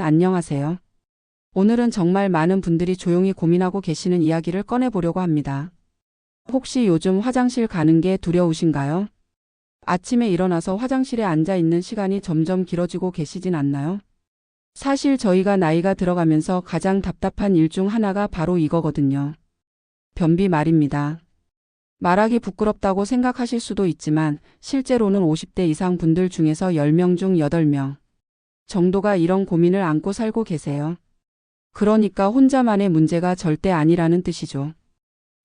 안녕하세요. 오늘은 정말 많은 분들이 조용히 고민하고 계시는 이야기를 꺼내보려고 합니다. 혹시 요즘 화장실 가는 게 두려우신가요? 아침에 일어나서 화장실에 앉아 있는 시간이 점점 길어지고 계시진 않나요? 사실 저희가 나이가 들어가면서 가장 답답한 일 중 하나가 바로 이거거든요. 변비 말입니다. 말하기 부끄럽다고 생각하실 수도 있지만 실제로는 50대 이상 분들 중에서 10명 중 8명 정도가 이런 고민을 안고 살고 계세요. 그러니까 혼자만의 문제가 절대 아니라는 뜻이죠.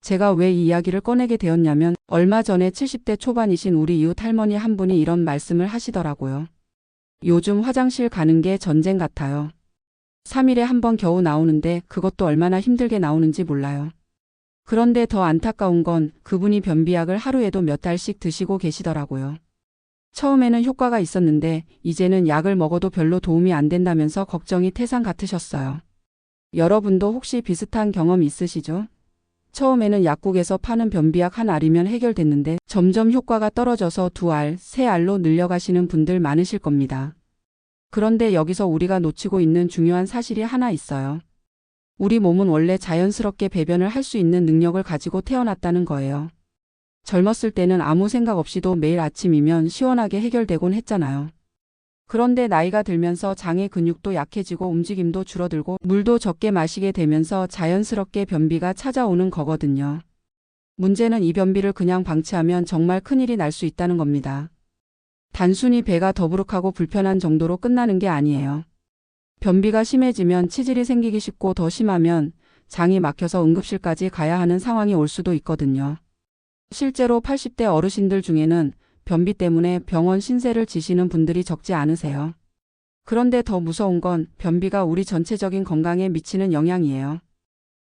제가 왜 이 이야기를 꺼내게 되었냐면 얼마 전에 70대 초반이신 우리 이웃 할머니 한 분이 이런 말씀을 하시더라고요. 요즘 화장실 가는 게 전쟁 같아요. 3일에 한 번 겨우 나오는데 그것도 얼마나 힘들게 나오는지 몰라요. 그런데 더 안타까운 건 그분이 변비약을 하루에도 몇 달씩 드시고 계시더라고요. 처음에는 효과가 있었는데 이제는 약을 먹어도 별로 도움이 안 된다면서 걱정이 태산 같으셨어요. 여러분도 혹시 비슷한 경험 있으시죠? 처음에는 약국에서 파는 변비약 한 알이면 해결됐는데 점점 효과가 떨어져서 두 알, 세 알로 늘려가시는 분들 많으실 겁니다. 그런데 여기서 우리가 놓치고 있는 중요한 사실이 하나 있어요. 우리 몸은 원래 자연스럽게 배변을 할 수 있는 능력을 가지고 태어났다는 거예요. 젊었을 때는 아무 생각 없이도 매일 아침이면 시원하게 해결되곤 했잖아요. 그런데 나이가 들면서 장의 근육도 약해지고 움직임도 줄어들고 물도 적게 마시게 되면서 자연스럽게 변비가 찾아오는 거거든요. 문제는 이 변비를 그냥 방치하면 정말 큰일이 날 수 있다는 겁니다. 단순히 배가 더부룩하고 불편한 정도로 끝나는 게 아니에요. 변비가 심해지면 치질이 생기기 쉽고 더 심하면 장이 막혀서 응급실까지 가야 하는 상황이 올 수도 있거든요. 실제로 80대 어르신들 중에는 변비 때문에 병원 신세를 지시는 분들이 적지 않으세요. 그런데 더 무서운 건 변비가 우리 전체적인 건강에 미치는 영향이에요.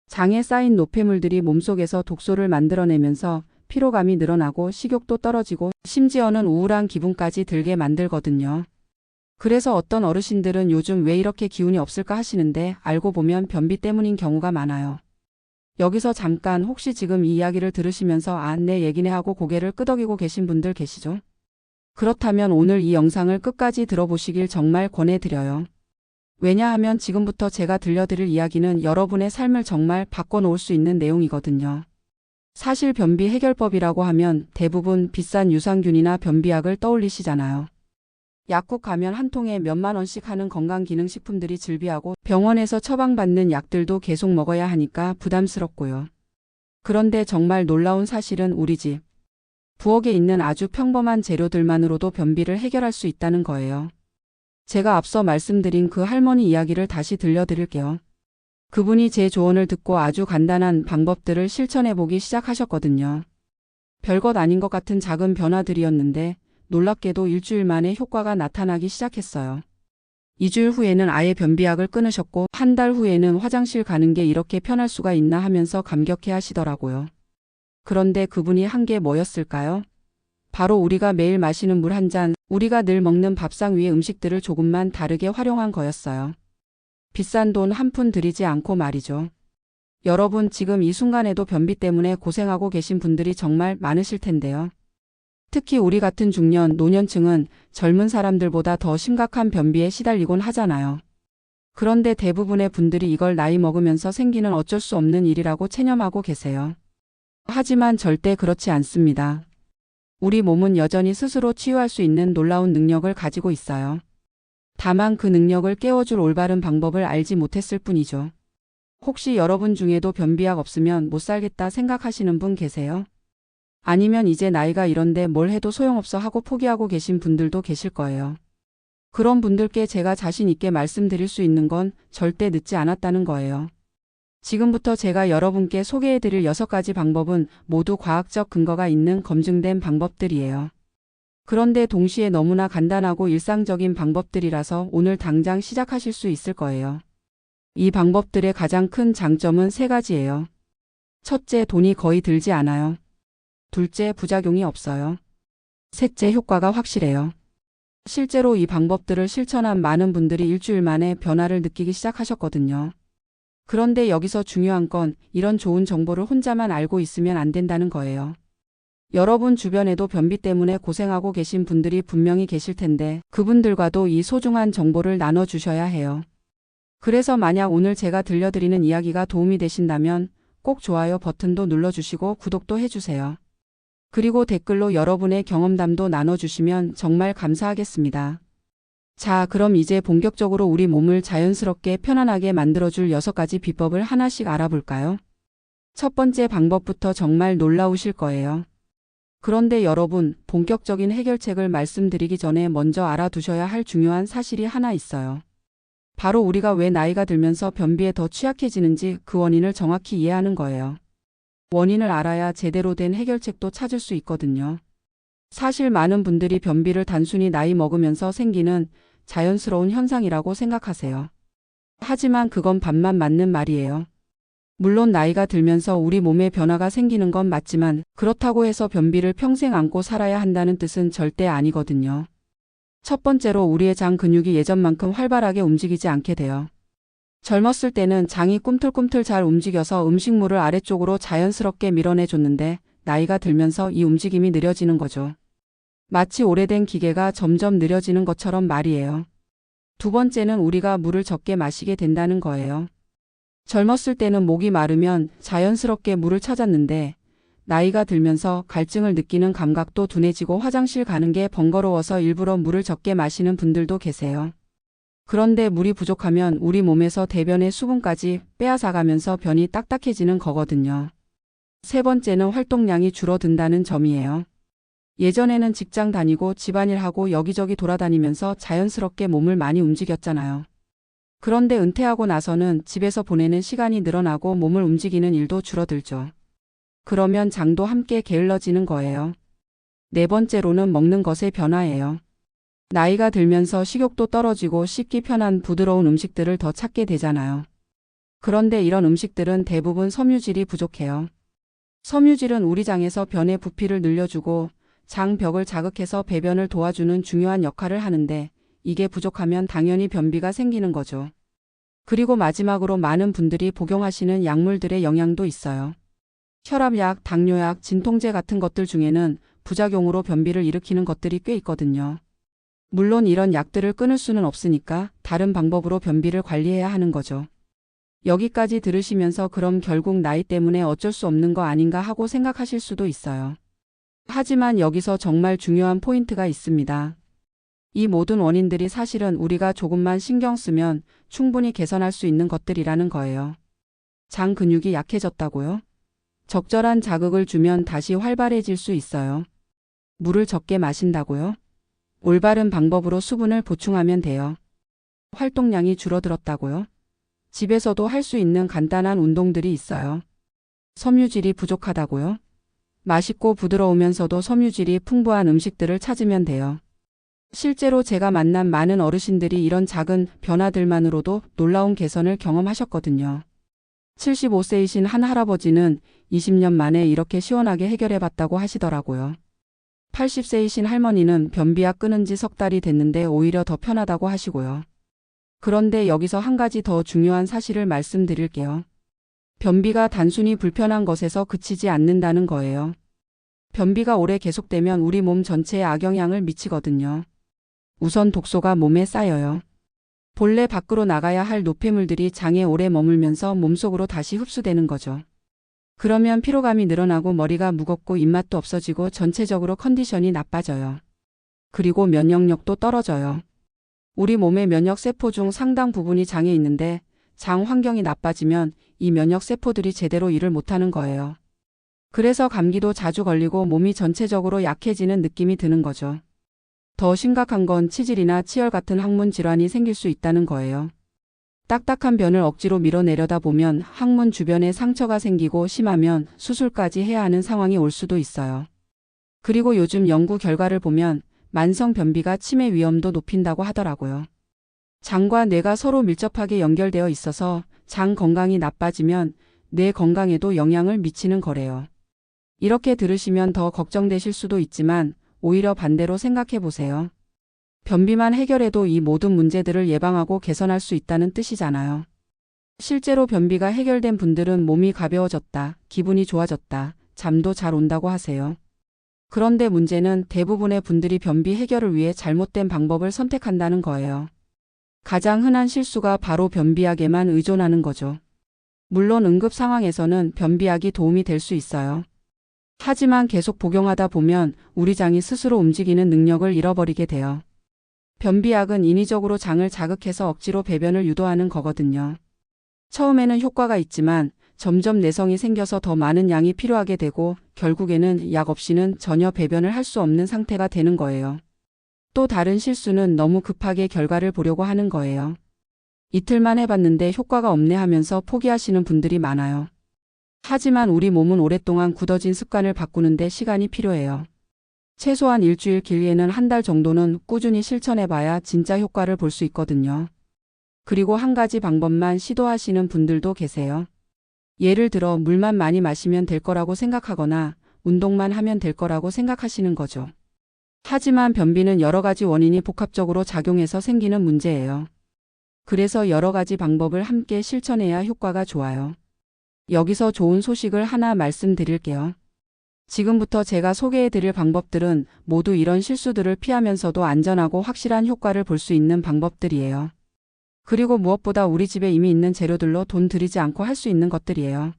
장에 쌓인 노폐물들이 몸속에서 독소를 만들어내면서 피로감이 늘어나고 식욕도 떨어지고 심지어는 우울한 기분까지 들게 만들거든요. 그래서 어떤 어르신들은 요즘 왜 이렇게 기운이 없을까 하시는데 알고 보면 변비 때문인 경우가 많아요. 여기서 잠깐 혹시 지금 이 이야기를 들으시면서 아, 내 얘기네 하고 고개를 끄덕이고 계신 분들 계시죠? 그렇다면 오늘 이 영상을 끝까지 들어보시길 정말 권해드려요. 왜냐하면 지금부터 제가 들려드릴 이야기는 여러분의 삶을 정말 바꿔놓을 수 있는 내용이거든요. 사실 변비 해결법이라고 하면 대부분 비싼 유산균이나 변비약을 떠올리시잖아요. 약국 가면 한 통에 몇만 원씩 하는 건강기능식품들이 즐비하고 병원에서 처방받는 약들도 계속 먹어야 하니까 부담스럽고요. 그런데 정말 놀라운 사실은 우리 집 부엌에 있는 아주 평범한 재료들만으로도 변비를 해결할 수 있다는 거예요. 제가 앞서 말씀드린 그 할머니 이야기를 다시 들려드릴게요. 그분이 제 조언을 듣고 아주 간단한 방법들을 실천해보기 시작하셨거든요. 별것 아닌 것 같은 작은 변화들이었는데 놀랍게도 일주일 만에 효과가 나타나기 시작했어요. 2주일 후에는 아예 변비약을 끊으셨고 한 달 후에는 화장실 가는 게 이렇게 편할 수가 있나 하면서 감격해 하시더라고요. 그런데 그분이 한 게 뭐였을까요? 바로 우리가 매일 마시는 물 한 잔, 우리가 늘 먹는 밥상 위의 음식들을 조금만 다르게 활용한 거였어요. 비싼 돈 한 푼 들이지 않고 말이죠. 여러분 지금 이 순간에도 변비 때문에 고생하고 계신 분들이 정말 많으실 텐데요. 특히 우리 같은 중년, 노년층은 젊은 사람들보다 더 심각한 변비에 시달리곤 하잖아요. 그런데 대부분의 분들이 이걸 나이 먹으면서 생기는 어쩔 수 없는 일이라고 체념하고 계세요. 하지만 절대 그렇지 않습니다. 우리 몸은 여전히 스스로 치유할 수 있는 놀라운 능력을 가지고 있어요. 다만 그 능력을 깨워줄 올바른 방법을 알지 못했을 뿐이죠. 혹시 여러분 중에도 변비약 없으면 못 살겠다 생각하시는 분 계세요? 아니면 이제 나이가 이런데 뭘 해도 소용없어 하고 포기하고 계신 분들도 계실 거예요. 그런 분들께 제가 자신 있게 말씀드릴 수 있는 건 절대 늦지 않았다는 거예요. 지금부터 제가 여러분께 소개해 드릴 6가지 방법은 모두 과학적 근거가 있는 검증된 방법들이에요. 그런데 동시에 너무나 간단하고 일상적인 방법들이라서 오늘 당장 시작하실 수 있을 거예요. 이 방법들의 가장 큰 장점은 세 가지예요. 첫째, 돈이 거의 들지 않아요. 둘째, 부작용이 없어요. 셋째, 효과가 확실해요. 실제로 이 방법들을 실천한 많은 분들이 일주일 만에 변화를 느끼기 시작하셨거든요. 그런데 여기서 중요한 건 이런 좋은 정보를 혼자만 알고 있으면 안 된다는 거예요. 여러분 주변에도 변비 때문에 고생하고 계신 분들이 분명히 계실 텐데 그분들과도 이 소중한 정보를 나눠주셔야 해요. 그래서 만약 오늘 제가 들려드리는 이야기가 도움이 되신다면 꼭 좋아요 버튼도 눌러주시고 구독도 해주세요. 그리고 댓글로 여러분의 경험담도 나눠주시면 정말 감사하겠습니다. 자, 그럼 이제 본격적으로 우리 몸을 자연스럽게 편안하게 만들어줄 6가지 비법을 하나씩 알아볼까요? 첫 번째 방법부터 정말 놀라우실 거예요. 그런데 여러분, 본격적인 해결책을 말씀드리기 전에 먼저 알아두셔야 할 중요한 사실이 하나 있어요. 바로 우리가 왜 나이가 들면서 변비에 더 취약해지는지 그 원인을 정확히 이해하는 거예요. 원인을 알아야 제대로 된 해결책도 찾을 수 있거든요. 사실 많은 분들이 변비를 단순히 나이 먹으면서 생기는 자연스러운 현상이라고 생각하세요. 하지만 그건 반만 맞는 말이에요. 물론 나이가 들면서 우리 몸에 변화가 생기는 건 맞지만 그렇다고 해서 변비를 평생 안고 살아야 한다는 뜻은 절대 아니거든요. 첫 번째로 우리의 장 근육이 예전만큼 활발하게 움직이지 않게 돼요. 젊었을 때는 장이 꿈틀꿈틀 잘 움직여서 음식물을 아래쪽으로 자연스럽게 밀어내줬는데 나이가 들면서 이 움직임이 느려지는 거죠. 마치 오래된 기계가 점점 느려지는 것처럼 말이에요. 두 번째는 우리가 물을 적게 마시게 된다는 거예요. 젊었을 때는 목이 마르면 자연스럽게 물을 찾았는데 나이가 들면서 갈증을 느끼는 감각도 둔해지고 화장실 가는 게 번거로워서 일부러 물을 적게 마시는 분들도 계세요. 그런데 물이 부족하면 우리 몸에서 대변의 수분까지 빼앗아가면서 변이 딱딱해지는 거거든요. 세 번째는 활동량이 줄어든다는 점이에요. 예전에는 직장 다니고 집안일 하고 여기저기 돌아다니면서 자연스럽게 몸을 많이 움직였잖아요. 그런데 은퇴하고 나서는 집에서 보내는 시간이 늘어나고 몸을 움직이는 일도 줄어들죠. 그러면 장도 함께 게을러지는 거예요. 네 번째로는 먹는 것의 변화예요. 나이가 들면서 식욕도 떨어지고 씹기 편한 부드러운 음식들을 더 찾게 되잖아요. 그런데 이런 음식들은 대부분 섬유질이 부족해요. 섬유질은 우리 장에서 변의 부피를 늘려주고 장 벽을 자극해서 배변을 도와주는 중요한 역할을 하는데 이게 부족하면 당연히 변비가 생기는 거죠. 그리고 마지막으로 많은 분들이 복용하시는 약물들의 영향도 있어요. 혈압약, 당뇨약, 진통제 같은 것들 중에는 부작용으로 변비를 일으키는 것들이 꽤 있거든요. 물론 이런 약들을 끊을 수는 없으니까 다른 방법으로 변비를 관리해야 하는 거죠. 여기까지 들으시면서 그럼 결국 나이 때문에 어쩔 수 없는 거 아닌가 하고 생각하실 수도 있어요. 하지만 여기서 정말 중요한 포인트가 있습니다. 이 모든 원인들이 사실은 우리가 조금만 신경 쓰면 충분히 개선할 수 있는 것들이라는 거예요. 장 근육이 약해졌다고요? 적절한 자극을 주면 다시 활발해질 수 있어요. 물을 적게 마신다고요? 올바른 방법으로 수분을 보충하면 돼요. 활동량이 줄어들었다고요? 집에서도 할 수 있는 간단한 운동들이 있어요. 섬유질이 부족하다고요? 맛있고 부드러우면서도 섬유질이 풍부한 음식들을 찾으면 돼요. 실제로 제가 만난 많은 어르신들이 이런 작은 변화들만으로도 놀라운 개선을 경험하셨거든요. 75세이신 한 할아버지는 20년 만에 이렇게 시원하게 해결해 봤다고 하시더라고요. 80세이신 할머니는 변비약 끊은 지 석 달이 됐는데 오히려 더 편하다고 하시고요. 그런데 여기서 한 가지 더 중요한 사실을 말씀드릴게요. 변비가 단순히 불편한 것에서 그치지 않는다는 거예요. 변비가 오래 계속되면 우리 몸 전체에 악영향을 미치거든요. 우선 독소가 몸에 쌓여요. 본래 밖으로 나가야 할 노폐물들이 장에 오래 머물면서 몸속으로 다시 흡수되는 거죠. 그러면 피로감이 늘어나고 머리가 무겁고 입맛도 없어지고 전체적으로 컨디션이 나빠져요. 그리고 면역력도 떨어져요. 우리 몸의 면역 세포 중 상당 부분이 장에 있는데 장 환경이 나빠지면 이 면역 세포들이 제대로 일을 못하는 거예요. 그래서 감기도 자주 걸리고 몸이 전체적으로 약해지는 느낌이 드는 거죠. 더 심각한 건 치질이나 치열 같은 항문 질환이 생길 수 있다는 거예요. 딱딱한 변을 억지로 밀어내려다 보면 항문 주변에 상처가 생기고 심하면 수술까지 해야 하는 상황이 올 수도 있어요. 그리고 요즘 연구 결과를 보면 만성 변비가 치매 위험도 높인다고 하더라고요. 장과 뇌가 서로 밀접하게 연결되어 있어서 장 건강이 나빠지면 뇌 건강에도 영향을 미치는 거래요. 이렇게 들으시면 더 걱정되실 수도 있지만 오히려 반대로 생각해 보세요. 변비만 해결해도 이 모든 문제들을 예방하고 개선할 수 있다는 뜻이잖아요. 실제로 변비가 해결된 분들은 몸이 가벼워졌다, 기분이 좋아졌다, 잠도 잘 온다고 하세요. 그런데 문제는 대부분의 분들이 변비 해결을 위해 잘못된 방법을 선택한다는 거예요. 가장 흔한 실수가 바로 변비약에만 의존하는 거죠. 물론 응급 상황에서는 변비약이 도움이 될 수 있어요. 하지만 계속 복용하다 보면 우리 장이 스스로 움직이는 능력을 잃어버리게 돼요. 변비약은 인위적으로 장을 자극해서 억지로 배변을 유도하는 거거든요. 처음에는 효과가 있지만 점점 내성이 생겨서 더 많은 양이 필요하게 되고 결국에는 약 없이는 전혀 배변을 할 수 없는 상태가 되는 거예요. 또 다른 실수는 너무 급하게 결과를 보려고 하는 거예요. 이틀만 해봤는데 효과가 없네 하면서 포기하시는 분들이 많아요. 하지만 우리 몸은 오랫동안 굳어진 습관을 바꾸는데 시간이 필요해요. 최소한 일주일 길게는 한 달 정도는 꾸준히 실천해봐야 진짜 효과를 볼 수 있거든요. 그리고 한 가지 방법만 시도하시는 분들도 계세요. 예를 들어 물만 많이 마시면 될 거라고 생각하거나 운동만 하면 될 거라고 생각하시는 거죠. 하지만 변비는 여러 가지 원인이 복합적으로 작용해서 생기는 문제예요. 그래서 여러 가지 방법을 함께 실천해야 효과가 좋아요. 여기서 좋은 소식을 하나 말씀드릴게요. 지금부터 제가 소개해 드릴 방법들은 모두 이런 실수들을 피하면서도 안전하고 확실한 효과를 볼 수 있는 방법들이에요. 그리고 무엇보다 우리 집에 이미 있는 재료들로 돈 들이지 않고 할 수 있는 것들이에요.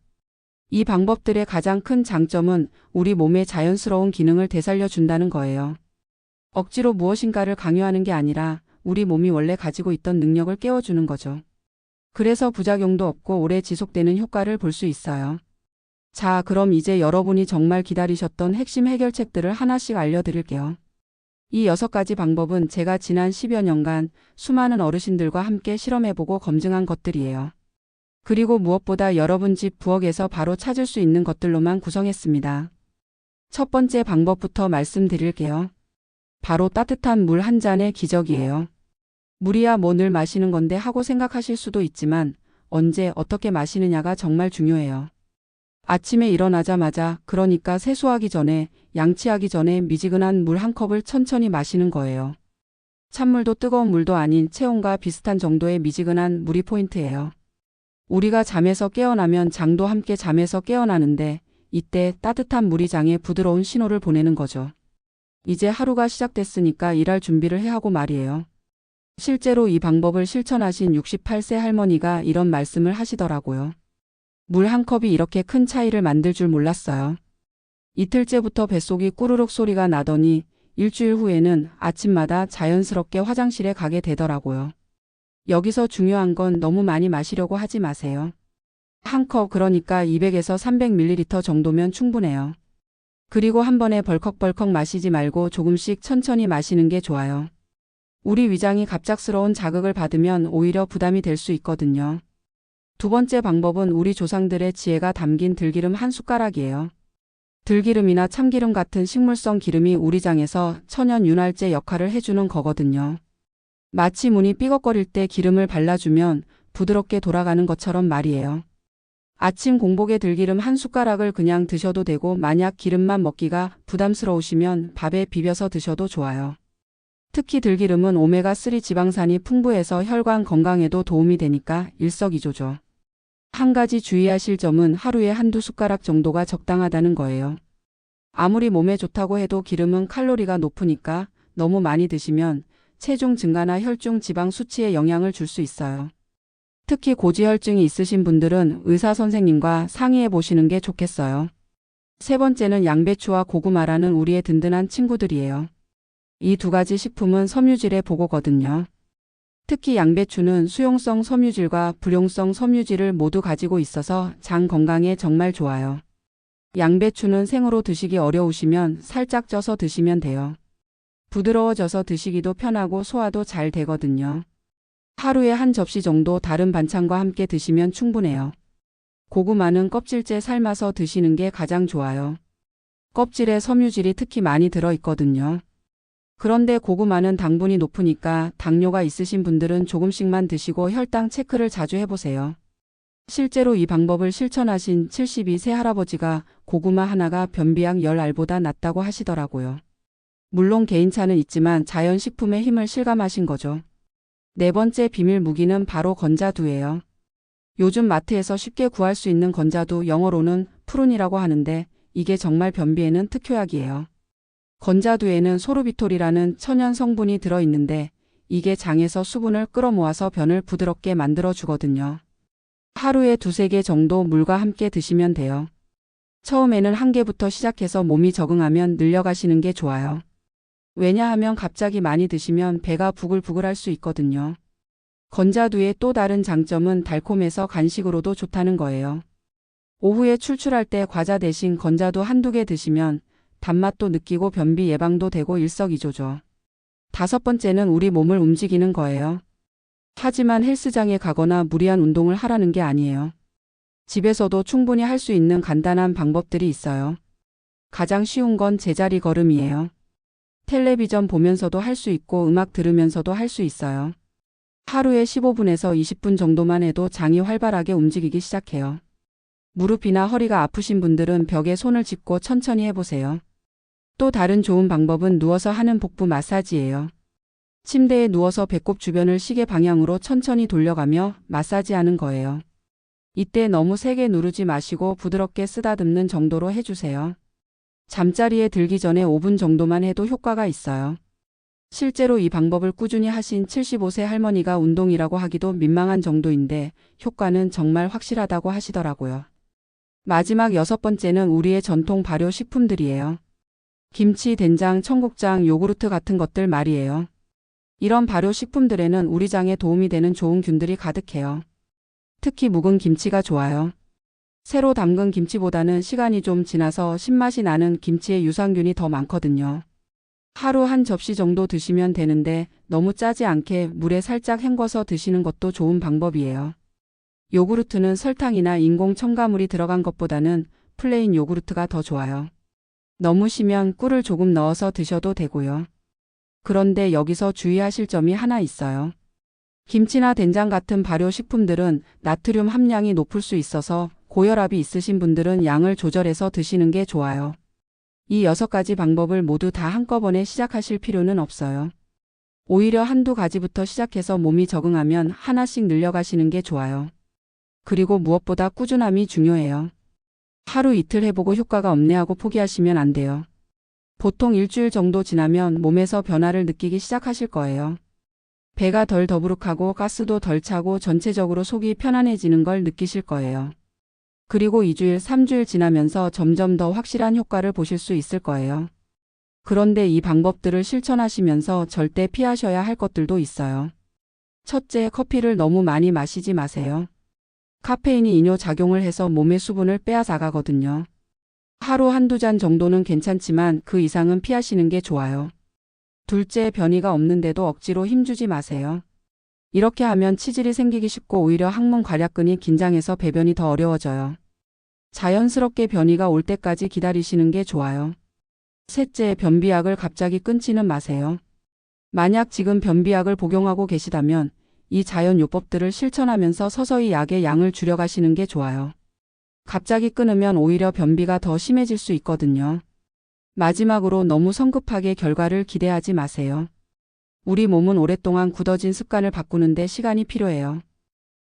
이 방법들의 가장 큰 장점은 우리 몸의 자연스러운 기능을 되살려 준다는 거예요. 억지로 무엇인가를 강요하는 게 아니라 우리 몸이 원래 가지고 있던 능력을 깨워주는 거죠. 그래서 부작용도 없고 오래 지속되는 효과를 볼 수 있어요. 자, 그럼 이제 여러분이 정말 기다리셨던 핵심 해결책들을 하나씩 알려드릴게요. 이 여섯 가지 방법은 제가 지난 10여 년간 수많은 어르신들과 함께 실험해보고 검증한 것들이에요. 그리고 무엇보다 여러분 집 부엌에서 바로 찾을 수 있는 것들로만 구성했습니다. 첫 번째 방법부터 말씀드릴게요. 바로 따뜻한 물 한 잔의 기적이에요. 물이야 뭐 늘 마시는 건데 하고 생각하실 수도 있지만 언제 어떻게 마시느냐가 정말 중요해요. 아침에 일어나자마자 그러니까 세수하기 전에 양치하기 전에 미지근한 물 한 컵을 천천히 마시는 거예요. 찬물도 뜨거운 물도 아닌 체온과 비슷한 정도의 미지근한 물이 포인트예요. 우리가 잠에서 깨어나면 장도 함께 잠에서 깨어나는데 이때 따뜻한 물이 장에 부드러운 신호를 보내는 거죠. 이제 하루가 시작됐으니까 일할 준비를 해 하고 말이에요. 실제로 이 방법을 실천하신 68세 할머니가 이런 말씀을 하시더라고요. 물 한 컵이 이렇게 큰 차이를 만들 줄 몰랐어요. 이틀째부터 뱃속이 꾸르륵 소리가 나더니 일주일 후에는 아침마다 자연스럽게 화장실에 가게 되더라고요. 여기서 중요한 건 너무 많이 마시려고 하지 마세요. 한 컵 그러니까 200에서 300ml 정도면 충분해요. 그리고 한 번에 벌컥벌컥 마시지 말고 조금씩 천천히 마시는 게 좋아요. 우리 위장이 갑작스러운 자극을 받으면 오히려 부담이 될 수 있거든요. 두 번째 방법은 우리 조상들의 지혜가 담긴 들기름 한 숟가락이에요. 들기름이나 참기름 같은 식물성 기름이 우리 장에서 천연 윤활제 역할을 해주는 거거든요. 마치 문이 삐걱거릴 때 기름을 발라주면 부드럽게 돌아가는 것처럼 말이에요. 아침 공복에 들기름 한 숟가락을 그냥 드셔도 되고 만약 기름만 먹기가 부담스러우시면 밥에 비벼서 드셔도 좋아요. 특히 들기름은 오메가3 지방산이 풍부해서 혈관 건강에도 도움이 되니까 일석이조죠. 한 가지 주의하실 점은 하루에 한두 숟가락 정도가 적당하다는 거예요. 아무리 몸에 좋다고 해도 기름은 칼로리가 높으니까 너무 많이 드시면 체중 증가나 혈중 지방 수치에 영향을 줄 수 있어요. 특히 고지혈증이 있으신 분들은 의사 선생님과 상의해 보시는 게 좋겠어요. 세 번째는 양배추와 고구마라는 우리의 든든한 친구들이에요. 이 두 가지 식품은 섬유질의 보고거든요. 특히 양배추는 수용성 섬유질과 불용성 섬유질을 모두 가지고 있어서 장 건강에 정말 좋아요. 양배추는 생으로 드시기 어려우시면 살짝 쪄서 드시면 돼요. 부드러워져서 드시기도 편하고 소화도 잘 되거든요. 하루에 한 접시 정도 다른 반찬과 함께 드시면 충분해요. 고구마는 껍질째 삶아서 드시는 게 가장 좋아요. 껍질에 섬유질이 특히 많이 들어있거든요. 그런데 고구마는 당분이 높으니까 당뇨가 있으신 분들은 조금씩만 드시고 혈당 체크를 자주 해보세요. 실제로 이 방법을 실천하신 72세 할아버지가 고구마 하나가 변비약 10알보다 낫다고 하시더라고요. 물론 개인차는 있지만 자연식품의 힘을 실감하신 거죠. 네 번째 비밀 무기는 바로 건자두예요. 요즘 마트에서 쉽게 구할 수 있는 건자두 영어로는 푸른이라고 하는데 이게 정말 변비에는 특효약이에요. 건자두에는 소르비톨이라는 천연 성분이 들어있는데 이게 장에서 수분을 끌어모아서 변을 부드럽게 만들어 주거든요. 하루에 두세 개 정도 물과 함께 드시면 돼요. 처음에는 한 개부터 시작해서 몸이 적응하면 늘려가시는 게 좋아요. 왜냐하면 갑자기 많이 드시면 배가 부글부글 할 수 있거든요. 건자두의 또 다른 장점은 달콤해서 간식으로도 좋다는 거예요. 오후에 출출할 때 과자 대신 건자두 한두 개 드시면 단맛도 느끼고 변비 예방도 되고 일석이조죠. 다섯 번째는 우리 몸을 움직이는 거예요. 하지만 헬스장에 가거나 무리한 운동을 하라는 게 아니에요. 집에서도 충분히 할 수 있는 간단한 방법들이 있어요. 가장 쉬운 건 제자리 걸음이에요. 텔레비전 보면서도 할 수 있고 음악 들으면서도 할 수 있어요. 하루에 15분에서 20분 정도만 해도 장이 활발하게 움직이기 시작해요. 무릎이나 허리가 아프신 분들은 벽에 손을 짚고 천천히 해보세요. 또 다른 좋은 방법은 누워서 하는 복부 마사지예요. 침대에 누워서 배꼽 주변을 시계 방향으로 천천히 돌려가며 마사지하는 거예요. 이때 너무 세게 누르지 마시고 부드럽게 쓰다듬는 정도로 해주세요. 잠자리에 들기 전에 5분 정도만 해도 효과가 있어요. 실제로 이 방법을 꾸준히 하신 75세 할머니가 운동이라고 하기도 민망한 정도인데 효과는 정말 확실하다고 하시더라고요. 마지막 여섯 번째는 우리의 전통 발효 식품들이에요. 김치, 된장, 청국장, 요구르트 같은 것들 말이에요. 이런 발효 식품들에는 우리 장에 도움이 되는 좋은 균들이 가득해요. 특히 묵은 김치가 좋아요. 새로 담근 김치보다는 시간이 좀 지나서 신맛이 나는 김치에 유산균이 더 많거든요. 하루 한 접시 정도 드시면 되는데 너무 짜지 않게 물에 살짝 헹궈서 드시는 것도 좋은 방법이에요. 요구르트는 설탕이나 인공 첨가물이 들어간 것보다는 플레인 요구르트가 더 좋아요. 너무 시면 꿀을 조금 넣어서 드셔도 되고요. 그런데 여기서 주의하실 점이 하나 있어요. 김치나 된장 같은 발효 식품들은 나트륨 함량이 높을 수 있어서 고혈압이 있으신 분들은 양을 조절해서 드시는 게 좋아요. 이 여섯 가지 방법을 모두 다 한꺼번에 시작하실 필요는 없어요. 오히려 한두 가지부터 시작해서 몸이 적응하면 하나씩 늘려가시는 게 좋아요. 그리고 무엇보다 꾸준함이 중요해요. 하루 이틀 해보고 효과가 없네 하고 포기하시면 안 돼요. 보통 일주일 정도 지나면 몸에서 변화를 느끼기 시작하실 거예요. 배가 덜 더부룩하고 가스도 덜 차고 전체적으로 속이 편안해지는 걸 느끼실 거예요. 그리고 2주일, 3주일 지나면서 점점 더 확실한 효과를 보실 수 있을 거예요. 그런데 이 방법들을 실천하시면서 절대 피하셔야 할 것들도 있어요. 첫째, 커피를 너무 많이 마시지 마세요. 카페인이 이뇨 작용을 해서 몸의 수분을 빼앗아가거든요. 하루 한두 잔 정도는 괜찮지만 그 이상은 피하시는 게 좋아요. 둘째, 변이가 없는데도 억지로 힘주지 마세요. 이렇게 하면 치질이 생기기 쉽고 오히려 항문 괄약근이 긴장해서 배변이 더 어려워져요. 자연스럽게 변이가 올 때까지 기다리시는 게 좋아요. 셋째, 변비약을 갑자기 끊지는 마세요. 만약 지금 변비약을 복용하고 계시다면 이 자연 요법들을 실천하면서 서서히 약의 양을 줄여가시는 게 좋아요. 갑자기 끊으면 오히려 변비가 더 심해질 수 있거든요. 마지막으로 너무 성급하게 결과를 기대하지 마세요. 우리 몸은 오랫동안 굳어진 습관을 바꾸는데 시간이 필요해요.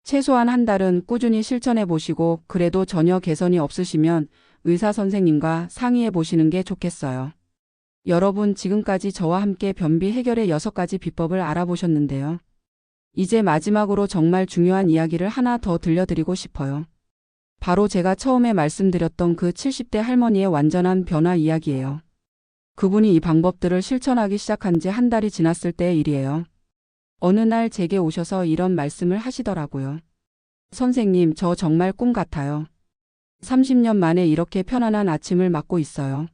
최소한 한 달은 꾸준히 실천해 보시고 그래도 전혀 개선이 없으시면 의사 선생님과 상의해 보시는 게 좋겠어요. 여러분 지금까지 저와 함께 변비 해결의 여섯 가지 비법을 알아보셨는데요. 이제 마지막으로 정말 중요한 이야기를 하나 더 들려드리고 싶어요. 바로 제가 처음에 말씀드렸던 그 70대 할머니의 완전한 변화 이야기예요. 그분이 이 방법들을 실천하기 시작한 지 한 달이 지났을 때의 일이에요. 어느 날 제게 오셔서 이런 말씀을 하시더라고요. 선생님, 저 정말 꿈 같아요. 30년 만에 이렇게 편안한 아침을 맞고 있어요.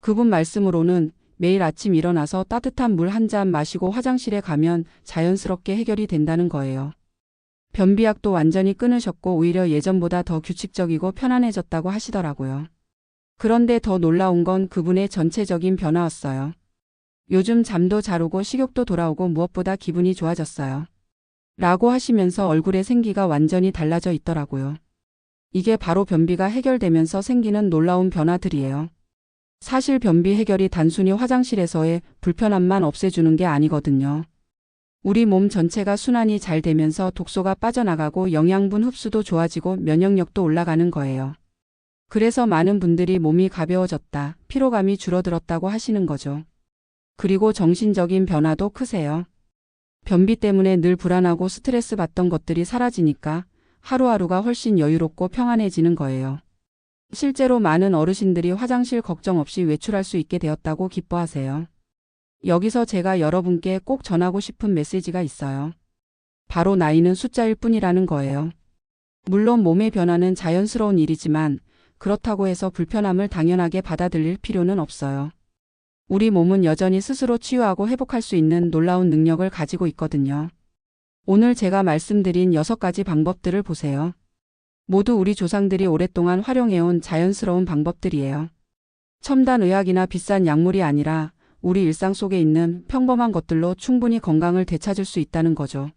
그분 말씀으로는 매일 아침 일어나서 따뜻한 물 한 잔 마시고 화장실에 가면 자연스럽게 해결이 된다는 거예요. 변비약도 완전히 끊으셨고 오히려 예전보다 더 규칙적이고 편안해졌다고 하시더라고요. 그런데 더 놀라운 건 그분의 전체적인 변화였어요. 요즘 잠도 잘 오고 식욕도 돌아오고 무엇보다 기분이 좋아졌어요. 라고 하시면서 얼굴의 생기가 완전히 달라져 있더라고요. 이게 바로 변비가 해결되면서 생기는 놀라운 변화들이에요. 사실 변비 해결이 단순히 화장실에서의 불편함만 없애주는 게 아니거든요. 우리 몸 전체가 순환이 잘 되면서 독소가 빠져나가고 영양분 흡수도 좋아지고 면역력도 올라가는 거예요. 그래서 많은 분들이 몸이 가벼워졌다, 피로감이 줄어들었다고 하시는 거죠. 그리고 정신적인 변화도 크세요. 변비 때문에 늘 불안하고 스트레스 받던 것들이 사라지니까 하루하루가 훨씬 여유롭고 평안해지는 거예요. 실제로 많은 어르신들이 화장실 걱정 없이 외출할 수 있게 되었다고 기뻐하세요. 여기서 제가 여러분께 꼭 전하고 싶은 메시지가 있어요. 바로 나이는 숫자일 뿐이라는 거예요. 물론 몸의 변화는 자연스러운 일이지만 그렇다고 해서 불편함을 당연하게 받아들일 필요는 없어요. 우리 몸은 여전히 스스로 치유하고 회복할 수 있는 놀라운 능력을 가지고 있거든요. 오늘 제가 말씀드린 여섯 가지 방법들을 보세요. 모두 우리 조상들이 오랫동안 활용해온 자연스러운 방법들이에요. 첨단 의학이나 비싼 약물이 아니라 우리 일상 속에 있는 평범한 것들로 충분히 건강을 되찾을 수 있다는 거죠.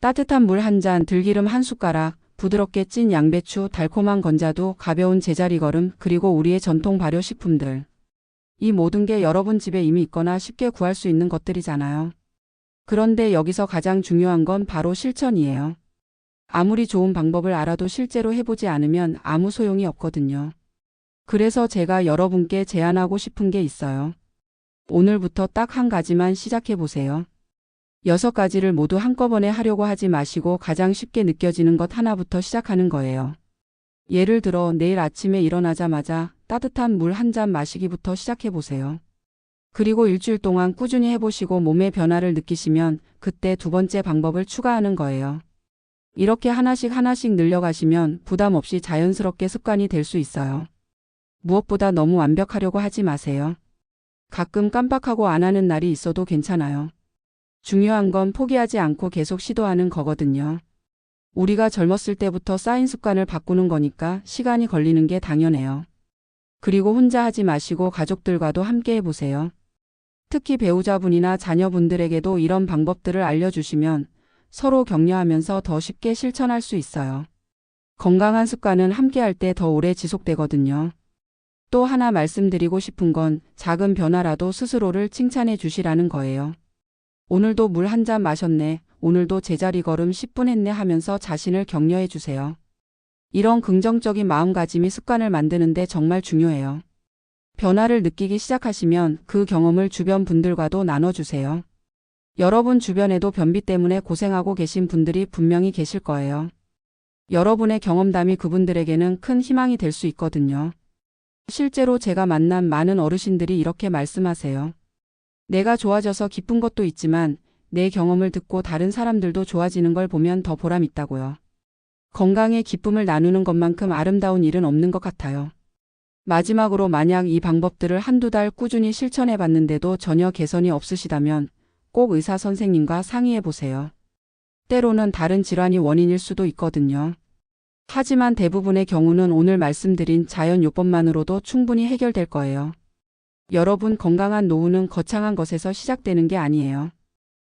따뜻한 물 한 잔, 들기름 한 숟가락, 부드럽게 찐 양배추, 달콤한 건자두, 가벼운 제자리 걸음, 그리고 우리의 전통 발효 식품들. 이 모든 게 여러분 집에 이미 있거나 쉽게 구할 수 있는 것들이잖아요. 그런데 여기서 가장 중요한 건 바로 실천이에요. 아무리 좋은 방법을 알아도 실제로 해보지 않으면 아무 소용이 없거든요. 그래서 제가 여러분께 제안하고 싶은 게 있어요. 오늘부터 딱 한 가지만 시작해 보세요. 여섯 가지를 모두 한꺼번에 하려고 하지 마시고 가장 쉽게 느껴지는 것 하나부터 시작하는 거예요. 예를 들어 내일 아침에 일어나자마자 따뜻한 물 한 잔 마시기부터 시작해 보세요. 그리고 일주일 동안 꾸준히 해보시고 몸의 변화를 느끼시면 그때 두 번째 방법을 추가하는 거예요. 이렇게 하나씩 하나씩 늘려가시면 부담 없이 자연스럽게 습관이 될 수 있어요. 무엇보다 너무 완벽하려고 하지 마세요. 가끔 깜빡하고 안 하는 날이 있어도 괜찮아요. 중요한 건 포기하지 않고 계속 시도하는 거거든요. 우리가 젊었을 때부터 쌓인 습관을 바꾸는 거니까 시간이 걸리는 게 당연해요. 그리고 혼자 하지 마시고 가족들과도 함께 해보세요. 특히 배우자분이나 자녀분들에게도 이런 방법들을 알려주시면 서로 격려하면서 더 쉽게 실천할 수 있어요. 건강한 습관은 함께 할 때 더 오래 지속되거든요. 또 하나 말씀드리고 싶은 건 작은 변화라도 스스로를 칭찬해 주시라는 거예요. 오늘도 물 한 잔 마셨네. 오늘도 제자리 걸음 10분 했네 하면서 자신을 격려해 주세요. 이런 긍정적인 마음가짐이 습관을 만드는데 정말 중요해요. 변화를 느끼기 시작하시면 그 경험을 주변 분들과도 나눠주세요. 여러분 주변에도 변비 때문에 고생하고 계신 분들이 분명히 계실 거예요. 여러분의 경험담이 그분들에게는 큰 희망이 될 수 있거든요. 실제로 제가 만난 많은 어르신들이 이렇게 말씀하세요. 내가 좋아져서 기쁜 것도 있지만 내 경험을 듣고 다른 사람들도 좋아지는 걸 보면 더 보람 있다고요. 건강의 기쁨을 나누는 것만큼 아름다운 일은 없는 것 같아요. 마지막으로 만약 이 방법들을 한두 달 꾸준히 실천해 봤는데도 전혀 개선이 없으시다면 꼭 의사 선생님과 상의해 보세요. 때로는 다른 질환이 원인일 수도 있거든요. 하지만 대부분의 경우는 오늘 말씀드린 자연요법만으로도 충분히 해결될 거예요. 여러분 건강한 노후는 거창한 것에서 시작되는 게 아니에요.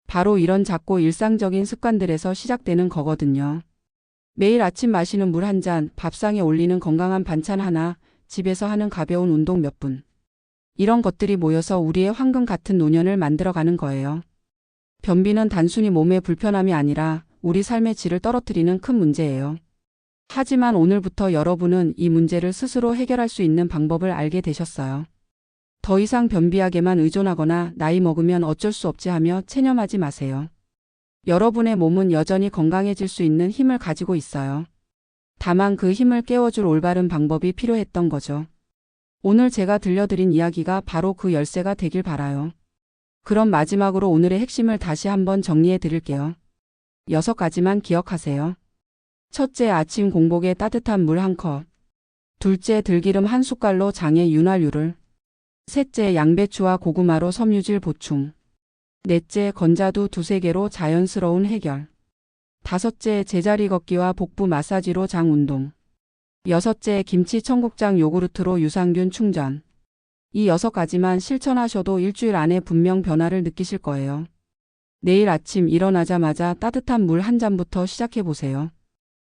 바로 이런 작고 일상적인 습관들에서 시작되는 거거든요. 매일 아침 마시는 물 한 잔, 밥상에 올리는 건강한 반찬 하나, 집에서 하는 가벼운 운동 몇 분. 이런 것들이 모여서 우리의 황금 같은 노년을 만들어가는 거예요. 변비는 단순히 몸의 불편함이 아니라 우리 삶의 질을 떨어뜨리는 큰 문제예요. 하지만 오늘부터 여러분은 이 문제를 스스로 해결할 수 있는 방법을 알게 되셨어요. 더 이상 변비약에만 의존하거나 나이 먹으면 어쩔 수 없지 하며 체념하지 마세요. 여러분의 몸은 여전히 건강해질 수 있는 힘을 가지고 있어요. 다만 그 힘을 깨워줄 올바른 방법이 필요했던 거죠. 오늘 제가 들려드린 이야기가 바로 그 열쇠가 되길 바라요. 그럼 마지막으로 오늘의 핵심을 다시 한번 정리해 드릴게요. 여섯 가지만 기억하세요. 첫째, 아침 공복에 따뜻한 물 한 컵. 둘째, 들기름 한 숟갈로 장에 윤활유를. 셋째, 양배추와 고구마로 섬유질 보충. 넷째, 건자두 두세 개로 자연스러운 해결. 다섯째, 제자리 걷기와 복부 마사지로 장 운동. 여섯째, 김치 청국장 요구르트로 유산균 충전. 이 여섯 가지만 실천하셔도 일주일 안에 분명 변화를 느끼실 거예요. 내일 아침 일어나자마자 따뜻한 물 한 잔부터 시작해 보세요.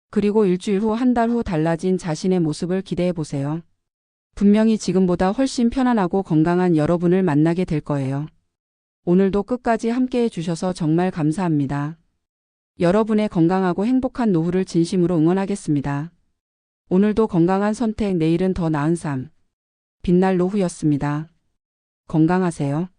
그리고 일주일 후 한 달 후 달라진 자신의 모습을 기대해 보세요. 분명히 지금보다 훨씬 편안하고 건강한 여러분을 만나게 될 거예요. 오늘도 끝까지 함께 해주셔서 정말 감사합니다. 여러분의 건강하고 행복한 노후를 진심으로 응원하겠습니다. 오늘도 건강한 선택, 내일은 더 나은 삶. 빛날 노후였습니다. 건강하세요.